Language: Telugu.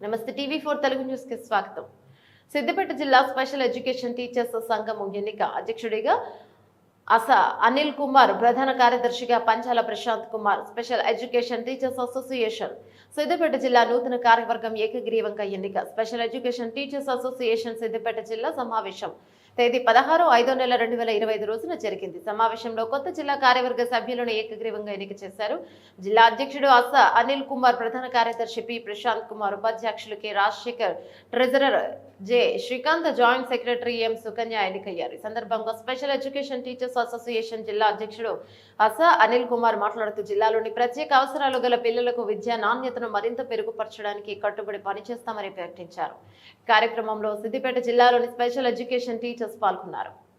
నమస్తే టీవీ ఫోర్ తెలుగు న్యూస్కి స్వాగతం. సిద్దిపేట జిల్లా స్పెషల్ ఎడ్యుకేషన్ టీచర్స్ సంఘం ఎన్నిక అధ్యక్షుడిగా అస అనిల్ కుమార్ ప్రధాన కార్యదర్శిగా Panchala Prashant Kumar special education teachers association Siddipet జిల్లా నూతన కార్యవర్గం ఏకగ్రీవంగా ఎన్నిక special education teachers association Siddipet జిల్లా సమావేశం తేదీ పదహారు ఐదో నెల రెండు వేల ఇరవై ఐదు రోజున జరిగింది. సమావేశంలో కొత్త జిల్లా కార్యవర్గ సభ్యులను ఏకగ్రీవంగా ఎన్నిక చేశారు. జిల్లా అధ్యక్షుడు అస అనిల్ కుమార్ ప్రధాన కార్యదర్శి పి ప్రశాంత్ కుమార్ ఉపాధ్యక్షులు K Rajasekhar treasurer J Srikanth joint secretary M Sukanya ఎన్నికయ్యారు. ఈ సందర్భంగా స్పెషల్ ఎడ్యుకేషన్ టీచర్స్ అసోసియేషన్ జిల్లా అధ్యక్షుడు అస అనిల్ కుమార్ మాట్లాడుతూ జిల్లాలోని ప్రత్యేక అవసరాలు గల పిల్లలకు విద్యా నాణ్యతను మరింత మెరుగుపరచడానికి కట్టుబడి పనిచేస్తామని ప్రకటించారు. కార్యక్రమంలో సిద్దిపేట జిల్లాలోని స్పెషల్ ఎడ్యుకేషన్ టీచర్స్ పాల్గొన్నారు.